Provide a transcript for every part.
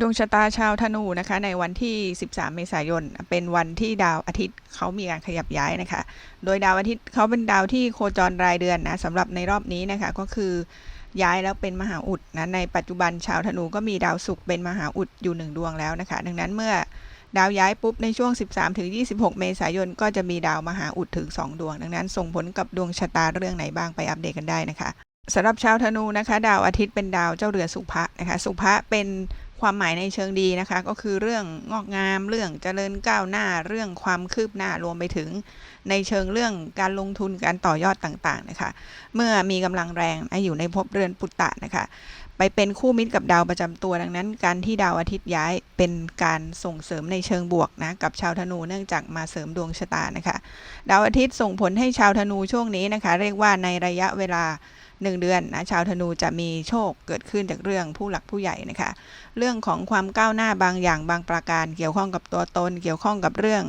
ดวงชะตาชาวธนูนะคะในวันที่ 13 เมษายน เป็นวันที่ดาวอาทิตย์เขามีการขยับย้ายนะคะ โดยดาวอาทิตย์เขาเป็นดาวที่โคจรรายเดือนนะสำหรับในรอบนี้นะคะก็คือย้ายแล้วเป็นมหาอุดนะในปัจจุบันชาวธนูก็มีดาวศุกร์เป็นมหาอุดอยู่หนึ่งดวงแล้วนะคะ ดังนั้นเมื่อดาวย้ายปุ๊บในช่วง 13ถึง26 เมษายน ก็จะมีดาวมหาอุดถึง 2 ดวง ดังนั้น ส่งผลกับดวงชะตาเรื่องไหนบ้างไปอัปเดตกันได้นะคะสำหรับชาวธนูนะคะ ดาวอาทิตย์เป็นดาวเจ้าเรือสุภะนะคะ สุภะเป็น ความหมายในเชิงดีนะคะ ก็คือเรื่องงอกงาม เรื่องเจริญก้าวหน้า เรื่องความคืบหน้ารวมไปถึง ในเชิงเรื่องการลงทุนการต่อยอดต่างๆนะคะ เมื่อมีกำลังแรงอยู่ในภพเรือนปุตตะนะคะ ไปเป็นคู่มิตรกับดาวประจำตัวดังนั้น การที่ดาวอาทิตย์ย้ายเป็นการส่งเสริมในเชิงบวกนะกับชาวธนูเนื่องจากมาเสริมดวงชะตานะคะ ดาวอาทิตย์ส่งผลให้ชาวธนูช่วงนี้นะคะ เรียกว่าในระยะเวลา 1 เดือนนะชาวธนูจะมีโชคเกิดขึ้นจากเรื่องผู้หลักผู้ใหญ่นะคะ เรื่องของความก้าวหน้าบางอย่างบางประการ เกี่ยวข้องกับตัวตน เกี่ยวข้องกับเรื่อง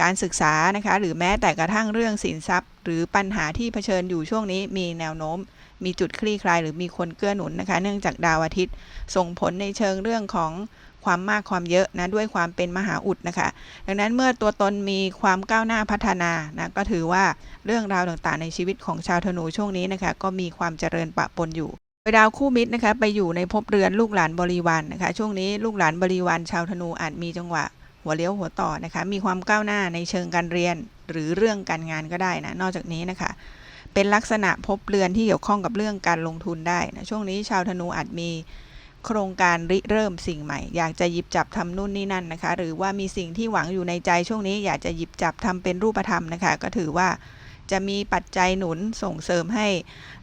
การศึกษานะคะ หรือแม้แต่กระทั่งเรื่องสินทรัพย์ หรือปัญหาที่เผชิญอยู่ช่วงนี้มีแนวโน้ม มีจุดคลี่คลายหรือมีคนเกื้อหนุนนะคะ เนื่องจากดาวอาทิตย์ ส่งผลในเชิงเรื่องของ ความมากความเยอะนะด้วยความเป็นมหาอุดนะคะ ดังนั้นเมื่อตัวตนมีความก้าวหน้าพัฒนานะก็ถือว่าเรื่องราวต่างๆ ในชีวิตของชาวธนูช่วงนี้นะคะก็มีความเจริญปะปนอยู่โดยดาวคู่มิตรนะคะไปอยู่ในภพเรือนลูกหลานบริวารนนะคะช่วงนี้ลูกหลานบริวารชาวธนูอาจมีจังหวะหัวเลี้ยวหัวต่อนะคะมีความก้าวหน้าในเชิงการเรียนหรือเรื่องการงานก็ได้นะนอกจากนี้นะคะเป็นลักษณะภพเรือนที่เกี่ยวข้องกับเรื่องการลงทุนได้นะช่วงนี้ชาวธนูอาจมี โครงการริเริ่มสิ่งใหม่ อยากจะหยิบจับทำนู่นนี่นั่นนะคะ หรือว่ามีสิ่งที่หวังอยู่ในใจช่วงนี้ อยากจะหยิบจับทำเป็นรูปธรรมนะคะ ก็ถือว่าจะมีปัจจัยหนุนส่งเสริมให้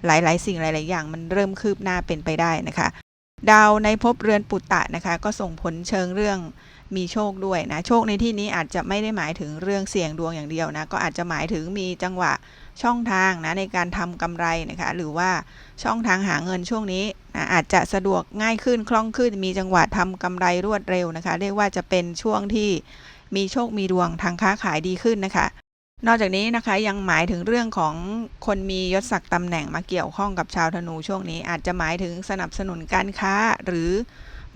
หลาย ๆ สิ่งหลาย ๆ อย่างมันเริ่มคืบหน้าเป็นไปได้นะคะ ดาวในภพเรือนปุตตะนะคะ ก็ส่งผลเชิงเรื่องมีโชคด้วยนะ โชคในที่นี้อาจจะไม่ได้หมายถึงเรื่องเสี่ยงดวงอย่างเดียวนะ ก็อาจจะหมายถึงมีจังหวะ ช่องทางนะในการทำกำไรนะคะหรือว่าช่องทางหาเงินช่วงนี้นะอาจจะสะดวกง่ายขึ้นคล่องขึ้น มีจังหวะทำกำไรรวดเร็วนะคะ เรียกว่าจะเป็นช่วงที่มีโชคมีดวงทางค้าขายดีขึ้นนะคะ นอกจากนี้นะคะยังหมายถึงเรื่องของคนมียศศักดิ์ตำแหน่งมาเกี่ยวข้องกับชาวธนูช่วงนี้ อาจจะหมายถึงสนับสนุนการค้าหรือ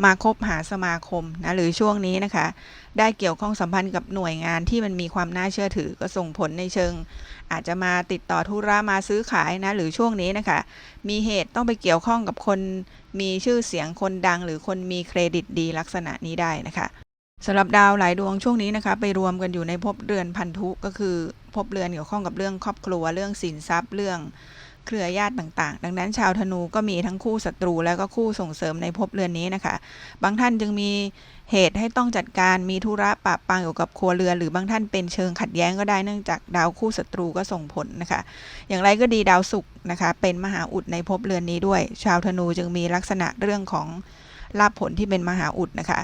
มาคบหาสมาคมนะหรือช่วงนี้นะคะ ได้เกี่ยวข้องสัมพันธ์กับหน่วยงานที่มันมีความน่าเชื่อถือก็ส่งผลในเชิง อาจจะมาติดต่อธุระมาซื้อขายนะหรือช่วงนี้นะคะ มีเหตุต้องไปเกี่ยวข้องกับคน มีชื่อเสียงคนดัง หรือคนมีเครดิตดีลักษณะนี้ได้นะคะสำหรับดาวหลายดวงช่วงนี้นะคะ ไปรวมกันอยู่ในภพเรือนพันธุก็คือภพเรือนเกี่ยวข้องกับเรื่องครอบครัวเรื่องสินทรัพย์เรื่อง เครือญาติต่างๆ ดังนั้นชาวธนูก็มีทั้งคู่ศัตรูแล้วก็คู่ส่งเสริมในภพเรือนนี้นะคะ บางท่านจึงมีเหตุให้ต้องจัดการมีธุระปะปังเกี่ยวกับครัวเรือนหรือบางท่านเป็นเชิงขัดแย้งก็ได้เนื่องจากดาวคู่ศัตรูก็ส่งผลนะคะ อย่างไรก็ดีดาวศุกร์นะคะ เป็นมหาอุดในภพเรือนนี้ด้วย ชาวธนูจึงมีลักษณะเรื่องของลาภผลที่เป็นมหาอุดนะคะ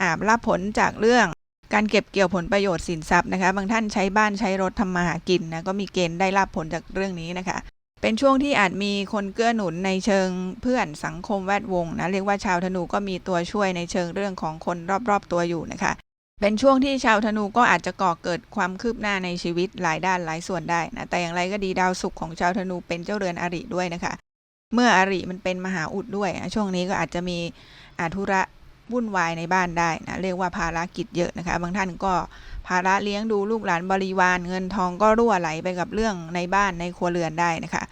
อ่าลาภผลจากเรื่องการเก็บเกี่ยวผลประโยชน์สินทรัพย์นะคะ บางท่านใช้บ้านใช้รถทำมาหากินนะก็มีเกณฑ์ได้ลาภผลจากเรื่องนี้นะคะ เป็นช่วงที่อาจมีคนเกื้อหนุนในเชิงเพื่อนสังคมแวดวงนะเรียกว่าชาวธนูก็มีตัวช่วยในเชิงเรื่องของคนรอบๆตัวอยู่นะคะ เป็นช่วงที่ชาวธนูก็อาจจะก่อเกิดความคืบหน้าในชีวิตหลายด้านหลายส่วนได้นะแต่อย่างไรก็ดีดาวศุกร์ของชาวธนูเป็นเจ้าเรือนอริด้วยนะคะ เมื่ออริมันเป็นมหาอุดด้วยนะช่วงนี้ก็อาจจะมีอาธุระวุ่นวายในบ้านได้นะเรียกว่าภารกิจเยอะนะคะ บางท่านก็ ภาระเลี้ยงดูลูกหลานบริวารเงินทองก็รั่วไหลไปกับเรื่องในบ้านในครัวเรือนได้นะคะ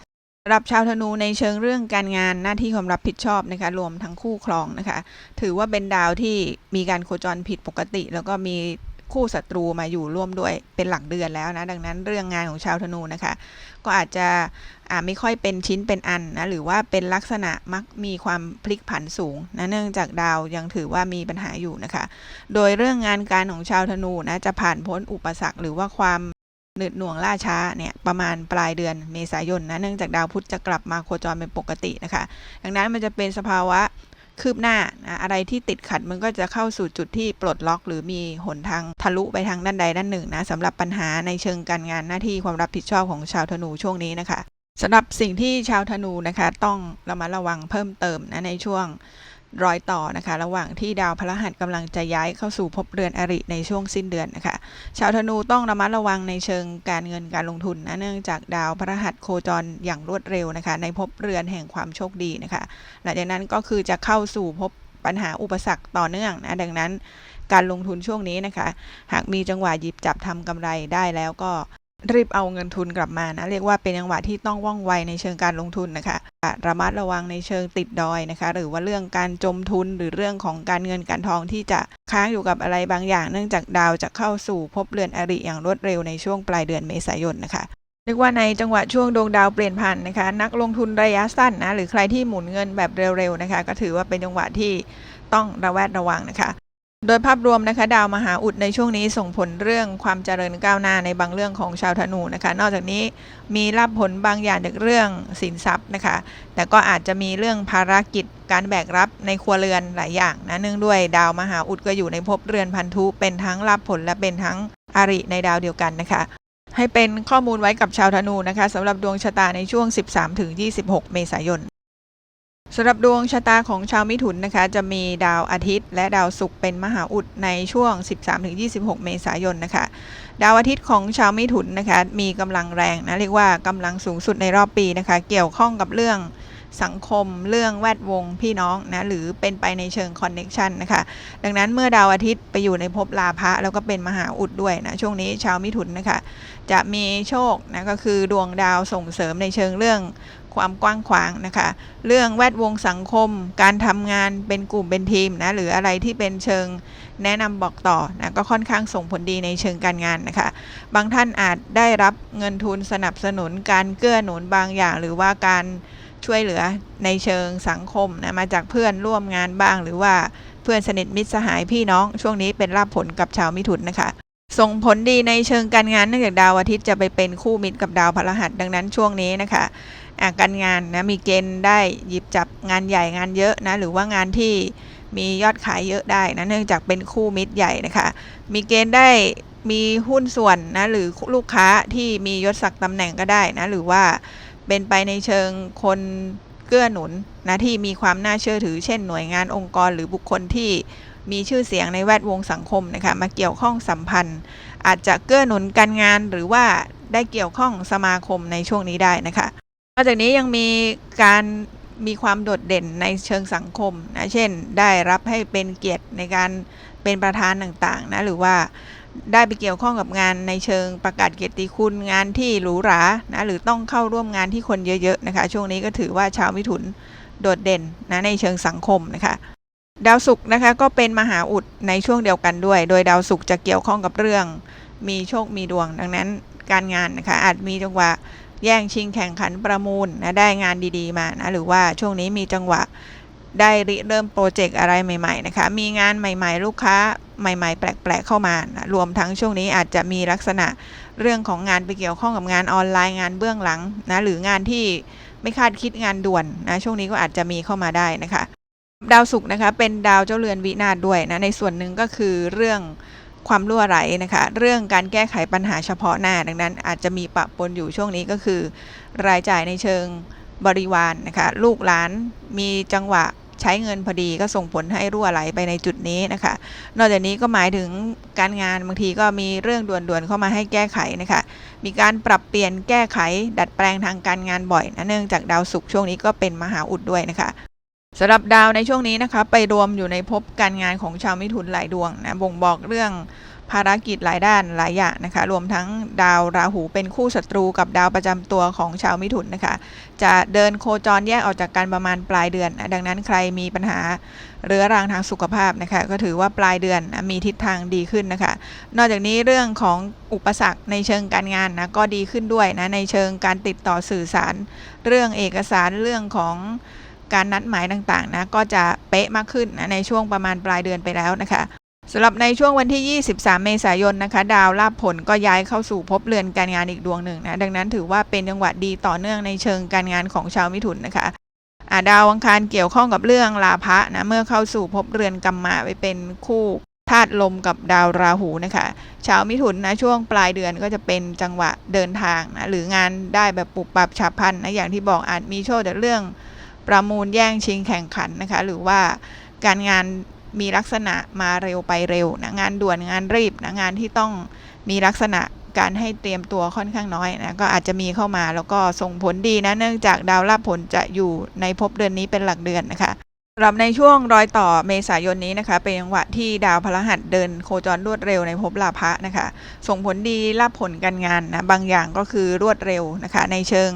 สำหรับชาวธนูในเชิงเรื่องการงานหน้าที่ความรับผิดชอบนะคะรวมทั้งคู่ครองนะคะ ถือว่าเป็นดาวที่มีการโคจรผิดปกติ แล้วก็มี คู่ศัตรูมาอยู่ร่วมด้วยเป็นหลักเดือนแล้วนะ ดังนั้นเรื่องงานของชาวธนูนะคะ ก็อาจจะไม่ค่อยเป็นชิ้นเป็นอันนะหรือว่าเป็นลักษณะมักมีความพลิกผันสูงนะเนื่องจากดาวยังถือว่ามีปัญหาอยู่นะคะ โดยเรื่องงานการของชาวธนูนะจะผ่านพ้นอุปสรรคหรือว่าความหนืดหน่วงล่าช้าเนี่ยประมาณปลายเดือนเมษายนนะเนื่องจากดาวพุธจะกลับมาโคจรเป็นปกตินะคะ ดังนั้นมันจะเป็นสภาวะ คืบหน้านะอะไรที่ติดขัดมันก็จะเข้าสู่จุดที่ปลดล็อก หรือมีหนทางทะลุไปทางด้านใดด้านหนึ่งนะสำหรับปัญหาในเชิงการงานหน้าที่ความรับผิดชอบของชาวธนูช่วงนี้นะคะสำหรับสิ่งที่ชาวธนูนะคะ ต้องระมัดระวังเพิ่มเติมนะในช่วง รอยต่อนะคะ ระหว่างที่ดาวพฤหัสกำลังจะย้ายเข้าสู่ภพเรือนอริในช่วงสิ้นเดือนนะคะ ชาวธนูต้องระมัดระวังในเชิงการเงินการลงทุนนะเนื่องจากดาวพฤหัสโคจรอย่างรวดเร็วนะคะ ในภพเรือนแห่งความโชคดีนะคะ หลังจากนั้นก็คือจะเข้าสู่ภพปัญหาอุปสรรคต่อเนื่องนะดังนั้นการลงทุนช่วงนี้นะคะ หากมีจังหวะหยิบจับทำกำไรได้แล้วก็ รีบเอาเงินทุนกลับมานะ เรียกว่าเป็นจังหวะที่ต้องว่องไวในเชิงการลงทุนนะคะ ระมัดระวังในเชิงติดดอยนะคะ หรือว่าเรื่องการจมทุนหรือเรื่องของการเงินการทองที่จะค้างอยู่กับอะไรบางอย่าง เนื่องจากดาวจะเข้าสู่ภพเรือนอริอย่างรวดเร็วในช่วงปลายเดือนเมษายนนะคะเรียกว่าในจังหวะช่วงดวงดาวเปลี่ยนผ่านนะคะ นักลงทุนระยะสั้นนะหรือใครที่หมุนเงินแบบเร็วๆนะคะ ก็ถือว่าเป็นจังหวะที่ต้องระแวดระวังนะคะ โดยภาพรวมนะคะดาวมหาอุดในช่วงนี้ส่งผลเรื่องความเจริญก้าวหน้าในบางเรื่องของชาวธนูนะคะ นอกจากนี้มีรับผลบางอย่างจากเรื่องสินทรัพย์นะคะ แต่ก็อาจจะมีเรื่องภารกิจการแบกรับในครัวเรือนหลายอย่างนะเนื่องด้วยดาวมหาอุดก็อยู่ในภพเรือนพันธุเป็นทั้งรับผลและเป็นทั้งอริในดาวเดียวกันนะคะ ให้เป็นข้อมูลไว้กับชาวธนูนะคะสำหรับดวงชะตาในช่วง 13-26 เมษายน สำหรับดวงชะตาของชาวมิถุนนะคะ จะมีดาวอาทิตย์ และดาวศุกร์เป็นมหาอุดในช่วง 13-26 เมษายนนะคะ ดาวอาทิตย์ของชาวมิถุนนะคะ มีกำลังแรงนะเรียกว่ากำลังสูงสุดในรอบปีนะคะ เกี่ยวข้องกับเรื่องสังคมเรื่องแวดวงพี่น้องนะหรือเป็นไปในเชิงคอนเน็ชันนะคะดังนั้นเมื่อดาวอาทิตย์ไปอยู่ในภพลาภะแล้วก็เป็นมหาอุดด้วยนะช่วงนี้ชาวมิถุนนะคะจะมีโชคนะก็คือดวงดาวส่งเสริมในเชิงเรื่อง ความกว้างขวางนะคะ เรื่องแวดวงสังคม การทำงานเป็นกลุ่มเป็นทีมนะหรืออะไรที่เป็นเชิงแนะนำบอกต่อนะก็ค่อนข้างส่งผลดีในเชิงการงานนะคะ บางท่านอาจได้รับเงินทุนสนับสนุนการเกื้อหนุนบางอย่าง หรือว่าการช่วยเหลือในเชิงสังคมนะมาจากเพื่อนร่วมงานบ้าง หรือว่าเพื่อนสนิทมิตรสหายพี่น้อง ช่วงนี้เป็นลาภผลกับชาวมิถุนนะคะ ส่งผลดีในเชิงการงานเนื่องจากดาวอาทิตย์จะไปเป็นคู่มิตรกับดาวพฤหัสดังนั้นช่วงนี้นะคะะการงานนะมีเกณฑ์ได้หยิบจับงานใหญ่งานเยอะนะหรือว่างานที่มียอดขายเยอะได้นะเนื่องจากเป็นคู่มิตรใหญ่นะคะ มีเกณฑ์ได้มีหุ้นส่วนนะหรือลูกค้าที่มียศศักดิ์ตำแหน่งก็ได้นะหรือว่าเป็นไปในเชิงคนเกื้อหนุนนะที่มีความน่าเชื่อถือ เช่นหน่วยงานองค์กรหรือบุคคลที่ มีชื่อเสียงในแวดวงสังคมนะคะมาเกี่ยวข้องสัมพันธ์ อาจจะเกื้อหนุนการงานหรือว่าได้เกี่ยวข้องสมาคมในช่วงนี้ได้นะคะนอกจากนี้ยังมีการมีความโดดเด่นในเชิงสังคมนะเช่น ได้รับให้เป็นเกียรติในการเป็นประธานต่างๆนะหรือว่าได้ไปเกี่ยวข้องกับงานในเชิงประกาศเกียรติคุณงานที่หรูหรานะหรือต้องเข้าร่วมงานที่คนเยอะๆนะคะ ช่วงนี้ก็ถือว่าชาวมิถุนโดดเด่นนะในเชิงสังคมนะคะ ดาวศุกร์นะคะก็เป็นมหาอุดในช่วงเดียวกันด้วย โดยดาวศุกร์จะเกี่ยวข้องกับเรื่อง มีโชคมีดวง ดังนั้นการงานนะคะอาจมีจังหวะแย่งชิงแข่งขันประมูลนะได้งานดีๆมานะหรือว่าช่วงนี้มีจังหวะได้ริเริ่มโปรเจกต์อะไรใหม่ๆนะคะมีงานใหม่ๆ ลูกค้าใหม่ๆ แปลกๆเข้ามานะรวมทั้งช่วงนี้อาจจะมีลักษณะเรื่องของงานไปเกี่ยวข้องกับงานออนไลน์งานเบื้องหลังนะหรืองานที่ไม่คาดคิดงานด่วนนะช่วงนี้ก็อาจจะมีเข้ามาได้นะคะ ดาวศุกร์นะคะเป็นดาวเจ้าเรือนวินาศด้วยนะในส่วนหนึ่งก็คือเรื่องความรั่วไหลนะคะเรื่องการแก้ไขปัญหาเฉพาะหน้าดังนั้น อาจจะมีปะปนอยู่ช่วงนี้ก็คือ รายจ่ายในเชิงบริวารนนะคะลูกหลานมีจังหวะใช้เงินพอดีก็ส่งผลให้รั่วไหลไปในจุดนี้นะคะ นอกจากนี้ก็หมายถึงการงานบางทีก็มีเรื่องด่วนๆเข้ามาให้แก้ไขนะคะ มีการปรับเปลี่ยนแก้ไข ดัดแปลงทางการงานบ่อยนะเนื่องจากดาวศุกร์ช่วงนี้ก็เป็นมหาอุดด้วยนะคะ สำหรับดาวในช่วงนี้นะคะไปรวมอยู่ในภพการงานของชาวมิถุนหลายดวงนะบ่งบอกเรื่องภารกิจหลายด้านหลายอย่างนะคะรวมทั้งดาวราหูเป็นคู่ศัตรูกับดาวประจำตัวของชาวมิถุนนะคะ จะเดินโคจรแยกออกจากกันประมาณปลายเดือนนะดังนั้นใครมีปัญหาเรื้อรังทางสุขภาพนะคะก็ถือว่าปลายเดือนนะมีทิศทางดีขึ้นนะคะ นอกจากนี้เรื่องของอุปสรรคในเชิงการงานนะก็ดีขึ้นด้วยนะในเชิงการติดต่อสื่อสาร เรื่องเอกสารเรื่องของ การนัดหมายต่างๆนะก็จะเป๊ะมากขึ้นนะในช่วงประมาณปลายเดือนไปแล้วนะคะสำหรับในช่วงวันที่ 23 เมษายนนะคะ ดาวลาภผลก็ย้ายเข้าสู่ภพเรือนการงานอีกดวงหนึ่งนะดังนั้นถือว่าเป็นจังหวะดีต่อเนื่องในเชิงการงานของชาวมิถุนนะคะะดาวอังคารเกี่ยวข้องกับเรื่องลาภะนะเมื่อเข้าสู่ภพเรือนกรรมมาไปเป็นคู่ธาตุลมกับดาวราหูนะคะชาวมิถุนนะช่วงปลายเดือนก็จะเป็นจังหวะเดินทางนะหรืองานได้แบบปุบปับฉับพลันนะอย่างที่บอกอาจมีโชคจากเรื่อง ประมูลแย่งชิงแข่งขันนะคะ หรือว่าการงานมีลักษณะมาเร็วไปเร็วนะงานด่วนงานรีบนะงานที่ต้องมีลักษณะการให้เตรียมตัวค่อนข้างน้อยนะก็อาจจะมีเข้ามาแล้วก็ส่งผลดีนะเนื่องจากดาวรับผลจะอยู่ในภพเดือนนี้เป็นหลักเดือนนะคะสำหรับในช่วงรอยต่อเมษายนนี้นะคะ เป็นจังหวะที่ดาวพฤหัสเดินโคจรรวดเร็วในภพลาภะนะคะ ส่งผลดีรับผลการงานนะบางอย่างก็คือรวดเร็วนะคะ ในเชิง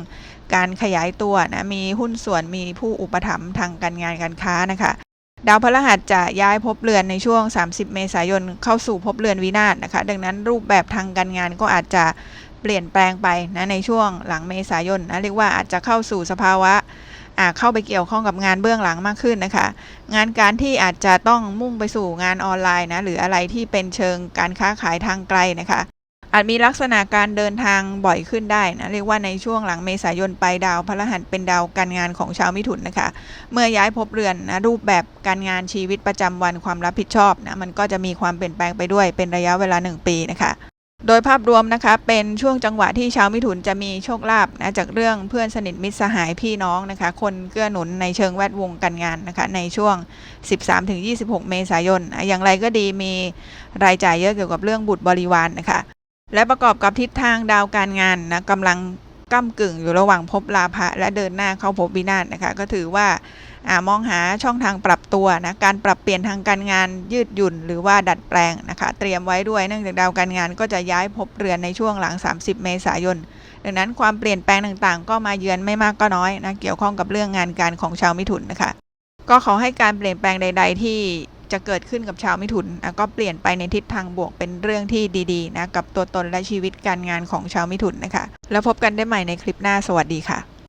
การขยายตัวนะมีหุ้นส่วนมีผู้อุปถัมภ์ทางการงานการค้านะคะ ดาวพฤหัสจะย้ายภพเรือนในช่วง 30 เมษายนเข้าสู่ภพเรือนวินาศนะคะ ดังนั้นรูปแบบทางการงานก็อาจจะเปลี่ยนแปลงไปนะในช่วงหลังเมษายนนะเรียกว่าอาจจะเข้าสู่สภาวะอ่าเข้าไปเกี่ยวข้องกับงานเบื้องหลังมากขึ้นนะคะ งานการที่อาจจะต้องมุ่งไปสู่งานออนไลน์นะหรืออะไรที่เป็นเชิงการค้าขายทางไกลนะคะ อาจมีลักษณะการเดินทางบ่อยขึ้นได้นะเรียกว่าในช่วงหลังเมษายนไปดาวพฤหัสเป็นดาวการงานของชาวมิถุนนะคะ เมื่อย้ายภพเรือนนะรูปแบบการงานชีวิตประจำวันความรับผิดชอบนะมันก็จะมีความเปลี่ยนแปลงไปด้วยเป็นระยะเวลา 1 ปีนะคะโดยภาพรวมนะคะเป็นช่วงจังหวะที่ชาวมิถุนจะมีโชคลาภนะจากเรื่องเพื่อนสนิทมิตรสหายพี่น้องนะคะ คนเกื้อหนุนในเชิงแวดวงการงานนะคะในช่วง 13-26 เมษายนนะอย่างไรก็ดีมีรายจ่ายเยอะเกี่ยวกับเรื่องบุตรบริวารนนะคะ และประกอบกับทิศทางดาวการงานนะกำลังก้ากึ่งอยู่ระหว่างภพลาภะและเดินหน้าเข้าภพวินาศนะคะ ก็ถือว่าอามองหาช่องทางปรับตัวนะการปรับเปลี่ยนทางการงานยืดหยุ่นหรือว่าดัดแปลงนะคะ เตรียมไว้ด้วยเนื่องจากดาวการงานก็จะย้ายภพเรือนในช่วงหลัง 30 เมษายนดังนั้นความเปลี่ยนแปลงต่างๆ ก็มาเยือนไม่มากก็น้อยนะเกี่ยวข้องกับเรื่องงานการของชาวมิถุนนะคะ ก็ขอให้การเปลี่ยนแปลงใด ๆ ที่ จะเกิดขึ้นกับชาวมิถุนนะก็เปลี่ยนไปในทิศทางบวกเป็นเรื่องที่ดีๆนะกับตัวตนและชีวิตการงานของชาวมิถุนนะคะ แล้วพบกันได้ใหม่ในคลิปหน้าสวัสดีค่ะ